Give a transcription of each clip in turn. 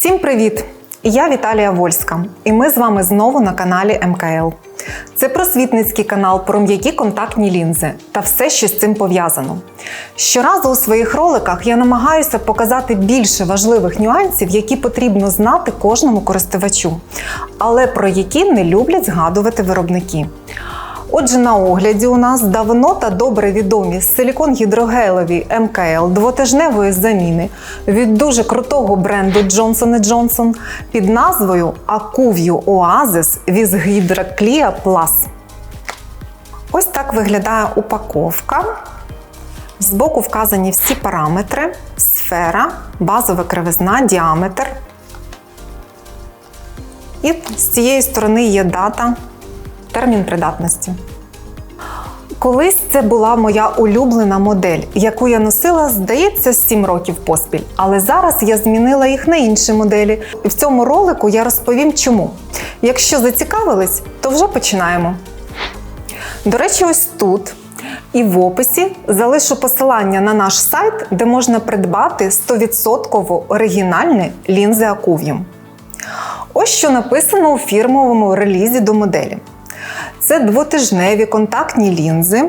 Всім привіт! Я Віталія Вольська, і ми з вами знову на каналі МКЛ. Це просвітницький канал про м'які контактні лінзи та все, що з цим пов'язано. Щоразу у своїх роликах я намагаюся показати більше важливих нюансів, які потрібно знати кожному користувачу, але про які не люблять згадувати виробники. Отже, на огляді у нас давно та добре відомі силікон гідрогелеві МКЛ двотижневої заміни від дуже крутого бренду Johnson Johnson під назвою Acuvue Oasis with Hydroclear Plus. Ось так виглядає упаковка. Збоку вказані всі параметри: сфера, базова кривизна, діаметр. І з цієї сторони є дата термін придатності. Колись це була моя улюблена модель, яку я носила, здається, 7 років поспіль. Але зараз я змінила їх на інші моделі. І в цьому ролику я розповім чому. Якщо зацікавились, то вже починаємо. До речі, ось тут і в описі залишу посилання на наш сайт, де можна придбати 100% оригінальні лінзи Акувіум. Ось що написано у фірмовому релізі до моделі. Це двотижневі контактні лінзи,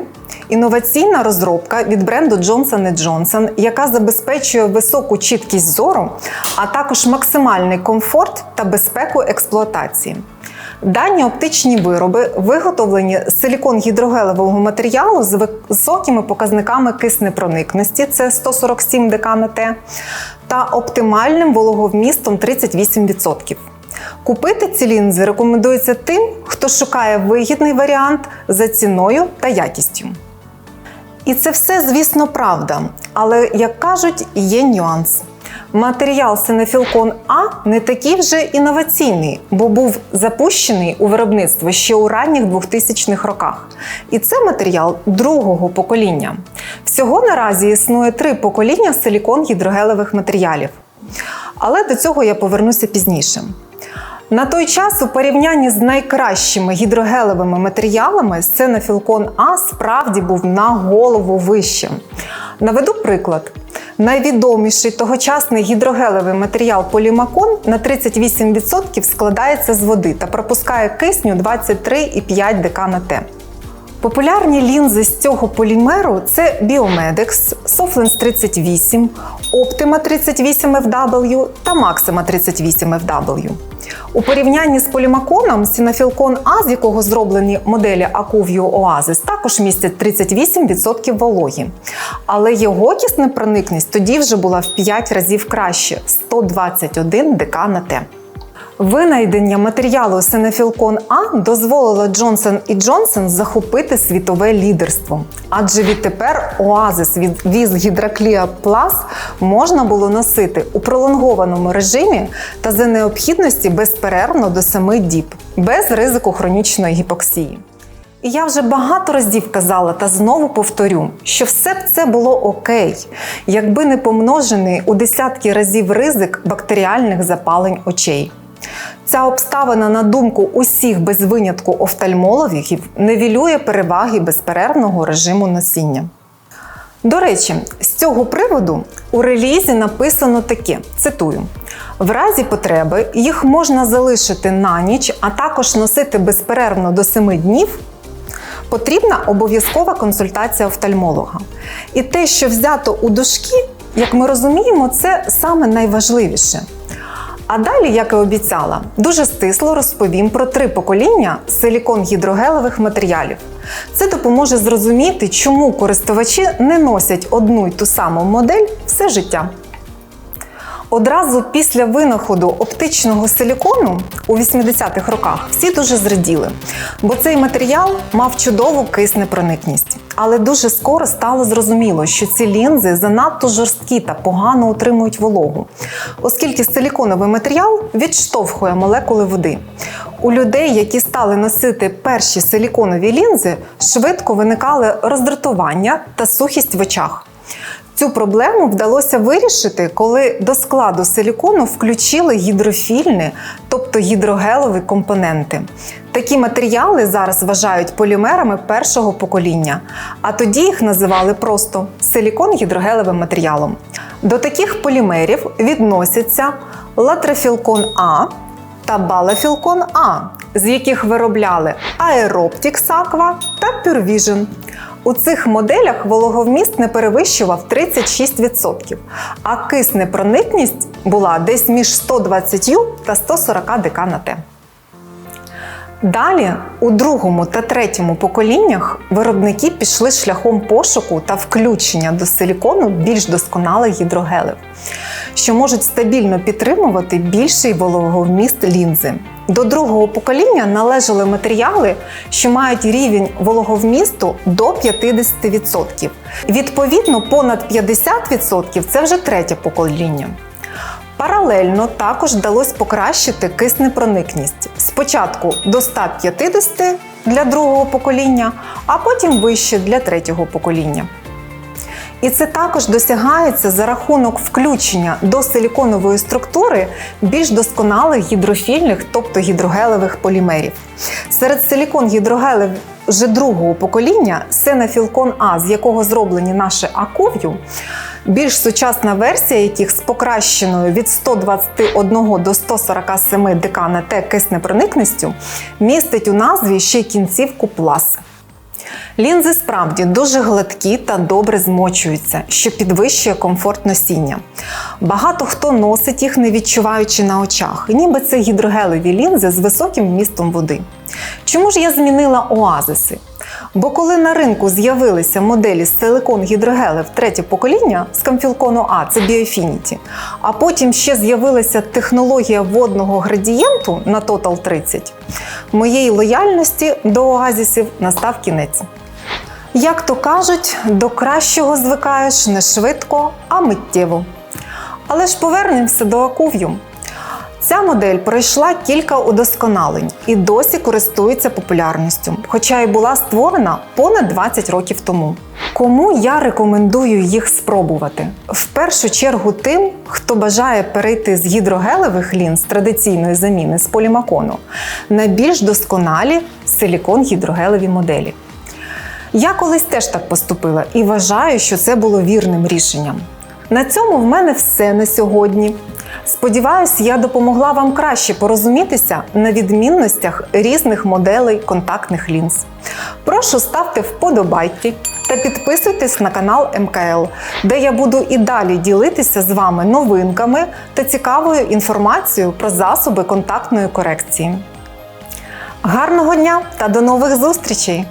інноваційна розробка від бренду Johnson Johnson, яка забезпечує високу чіткість зору, а також максимальний комфорт та безпеку експлуатації. Дані оптичні вироби виготовлені з силікон-гідрогелевого матеріалу з високими показниками киснепроникності це 147 дк на Т, та оптимальним вологовмістом 38%. Купити ці лінзи рекомендується тим, хто шукає вигідний варіант за ціною та якістю. І це все, звісно, правда. Але, як кажуть, є нюанс. Матеріал Синефілкон А не такий вже інноваційний, бо був запущений у виробництво ще у ранніх 2000-х роках. І це матеріал другого покоління. Всього наразі існує три покоління силікон гідрогелевих матеріалів. Але до цього я повернуся пізніше. На той час у порівнянні з найкращими гідрогелевими матеріалами сценофілкон А справді був на голову вищим. Наведу приклад. Найвідоміший тогочасний гідрогелевий матеріал полімакон на 38% складається з води та пропускає кисню 23,5 дк на Т. Популярні лінзи з цього полімеру це Biomedex, Soflens 38, Optima 38 FW та Maxima 38 FW. У порівнянні з полімаконом Сінафілкон А, з якого зроблені моделі Акув'ю Оазис, також містять 38% вологі. Але його киснепроникність тоді вже була в 5 разів краще 121 ДК на Т. Винайдення матеріалу Сенефілкон А дозволило Johnson Johnson захопити світове лідерство. Адже відтепер оазис від Віз Гідраклія Plus можна було носити у пролонгованому режимі та за необхідності безперервно до 7 діб, без ризику хронічної гіпоксії. І я вже багато разів казала та знову повторю, що все б це було окей, якби не помножений у десятки разів ризик бактеріальних запалень очей. Ця обставина, на думку усіх без винятку офтальмологів, невілює переваги безперервного режиму носіння. До речі, з цього приводу у релізі написано таке: цитую: в разі потреби їх можна залишити на ніч, а також носити безперервно до 7 днів. Потрібна обов'язкова консультація офтальмолога. І те, що взято у дужки, як ми розуміємо, це саме найважливіше. А далі, як і обіцяла, дуже стисло розповім про три покоління силікон-гідрогелевих матеріалів. Це допоможе зрозуміти, чому користувачі не носять одну й ту саму модель все життя. Одразу після винаходу оптичного силікону у 80-х роках всі дуже зраділи, бо цей матеріал мав чудову киснепроникність. Але дуже скоро стало зрозуміло, що ці лінзи занадто жорсткі та погано утримують вологу, оскільки силіконовий матеріал відштовхує молекули води. У людей, які стали носити перші силіконові лінзи, швидко виникали роздратування та сухість в очах. Цю проблему вдалося вирішити, коли до складу силікону включили гідрофільні, тобто гідрогелові компоненти. Такі матеріали зараз вважають полімерами першого покоління, а тоді їх називали просто силікон гідрогелевим матеріалом. До таких полімерів відносяться Латрофілкон А та Балафілкон А, з яких виробляли Aeroptix Aqua та Vision. У цих моделях вологовміст не перевищував 36%, а киснепроникність була десь між 120 та 140 дк на Т. Далі, у другому та третьому поколіннях виробники пішли шляхом пошуку та включення до силікону більш досконалих гідрогелів, що можуть стабільно підтримувати більший вологовміст лінзи. До другого покоління належали матеріали, що мають рівень вологовмісту до 50%. Відповідно, понад 50% це вже третє покоління. Паралельно також вдалося покращити киснепроникність спочатку до 150 для другого покоління, а потім вище для третього покоління. І це також досягається за рахунок включення до силіконової структури більш досконалих гідрофільних, тобто гідрогелевих полімерів. Серед силікон гідрогелів вже другого покоління сенафілкон А, з якого зроблені наші акув'ю, більш сучасна версія яких з покращеною від 121 до 147 дк на Т киснепроникністю містить у назві ще кінцівку плас. Лінзи справді дуже гладкі та добре змочуються, що підвищує комфорт носіння. Багато хто носить їх, не відчуваючи на очах, ніби це гідрогелеві лінзи з високим вмістом води. Чому ж я змінила оазиси? Бо коли на ринку з'явилися моделі з силикон гідрогелів третє покоління з камфілкону А, це Biofinity, а потім ще з'явилася технологія водного градієнту на Total 30, моєї лояльності до оазісів настав кінець. Як то кажуть, до кращого звикаєш не швидко, а миттєво. Але ж повернемося до акув'ю. Ця модель пройшла кілька удосконалень і досі користується популярністю, хоча й була створена понад 20 років тому. Кому я рекомендую їх спробувати? В першу чергу тим, хто бажає перейти з гідрогелевих лінз традиційної заміни з полімакону на більш досконалі силікон-гідрогелеві моделі. Я колись теж так поступила і вважаю, що це було вірним рішенням. На цьому в мене все на сьогодні. Сподіваюсь, я допомогла вам краще порозумітися на відмінностях різних моделей контактних лінз. Прошу ставте вподобайки та підписуйтесь на канал МКЛ, де я буду і далі ділитися з вами новинками та цікавою інформацією про засоби контактної корекції. Гарного дня та до нових зустрічей!